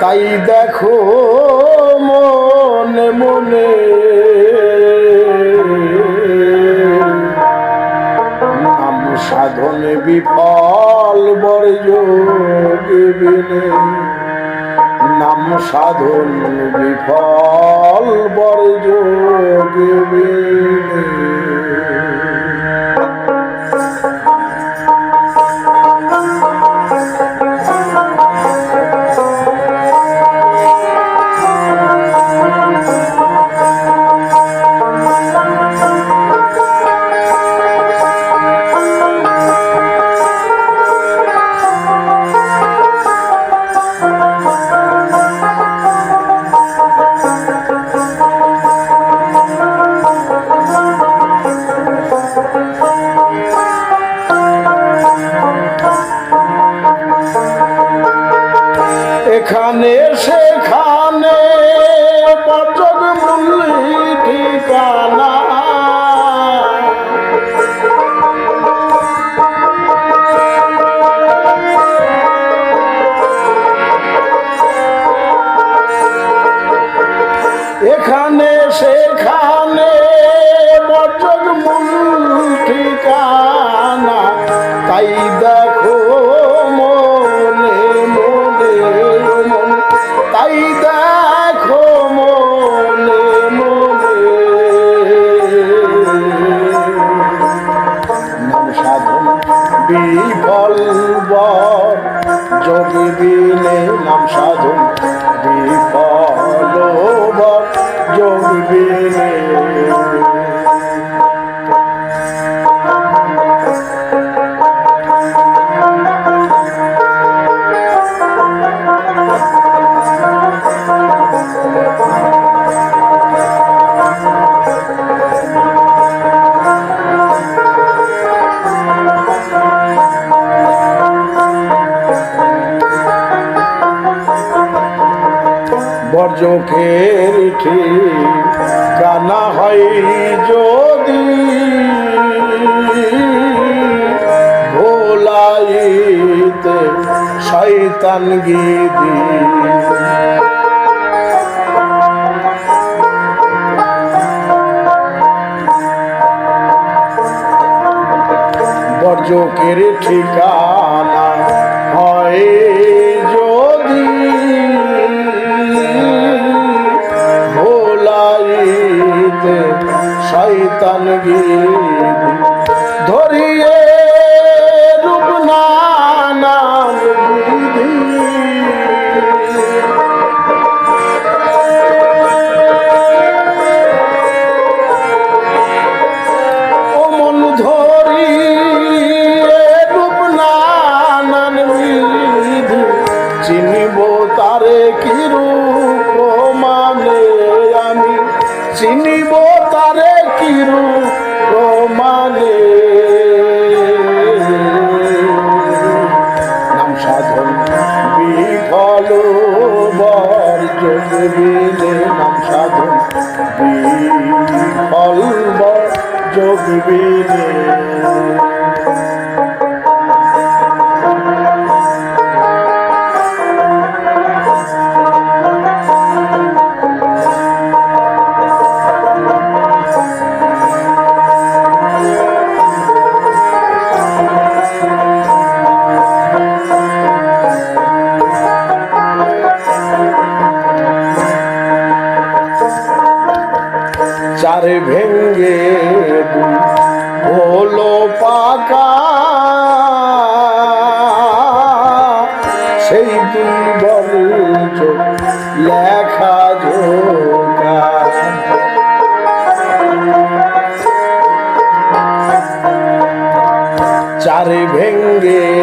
তাই দেখো মনে মনে। নাম সাধন বিফল বর্যোগিবিনে নাম সাধন বিফল বর্যোগিবিনে চোখের ঠিক না হয় যদি ভোলাইতে শয়তান গিদি বর্জকের ঠিকা चार भेंगे হলো পাকা। সেই দুর্বল লেখা ঝোকা চারে ভেঙ্গে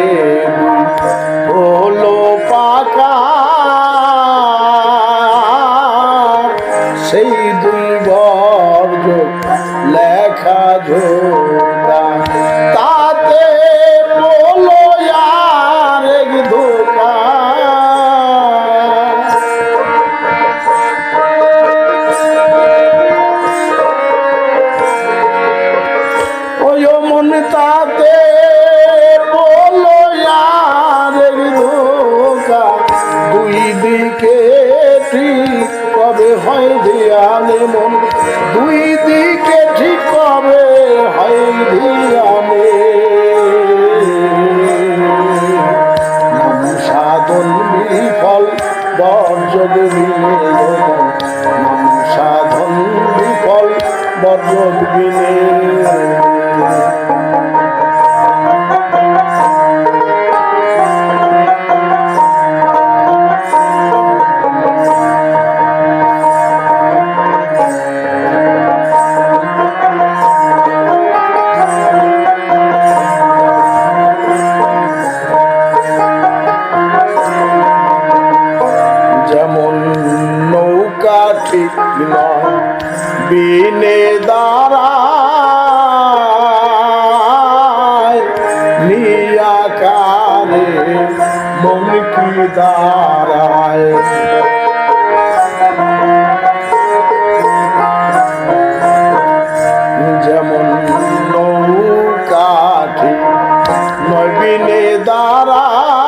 মন দুই দিকে ঠিক হবে হয় ভিয়ামে সাধন বিফল বর্জন সাধন বিফল বর্জন বিনে মন কি দাঁড়ায়। যেমন নৌকাঠি নবীনে দাঁড়ায়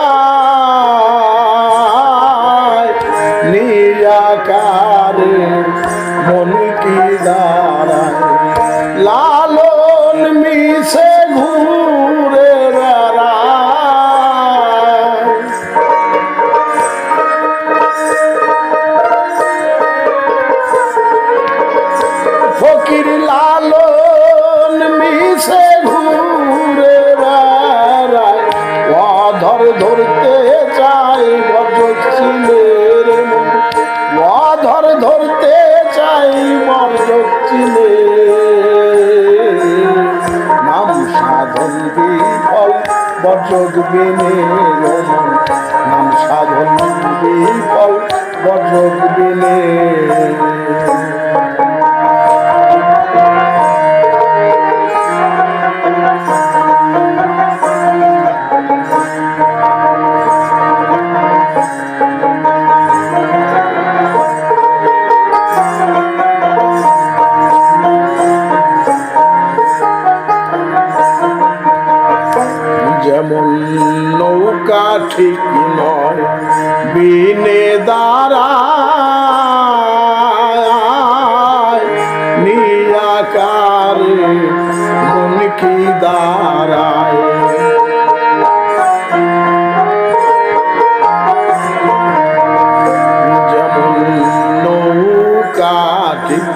নৌকা ঠিক নয় বিনে দাঁড়ায়। নিয়াকারে মন কি যেমন নৌকা ঠিক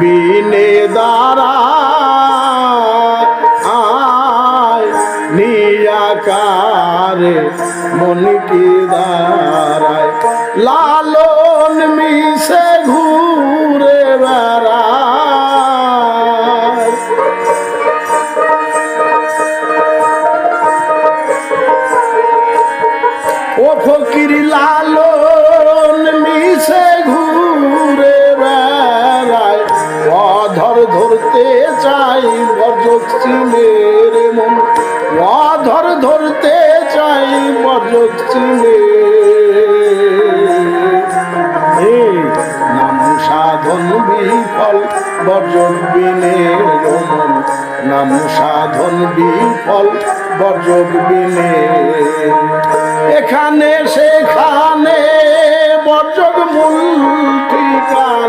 বিনে দাঁড়ায় লালন মিশে ঘুরে বেড়ায়। ও ফকির, লালন মিশে ঘুরে বেড়ায়। অধর ধরতে চাই বর্জক চিলের মন। অধর ধরতে চাই নাম সাধন বিফল বর্জক বিনে নাম সাধন বিফল বর্জক বিনে। এখানে সেখানে বর্জক মূল ঠিকানা।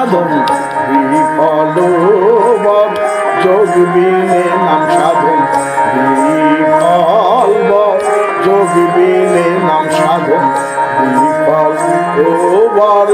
সাধন বিফল যোগ বিনে নাম সাধন বিফল যোগ বিনে নাম সাধন বিফল ওবার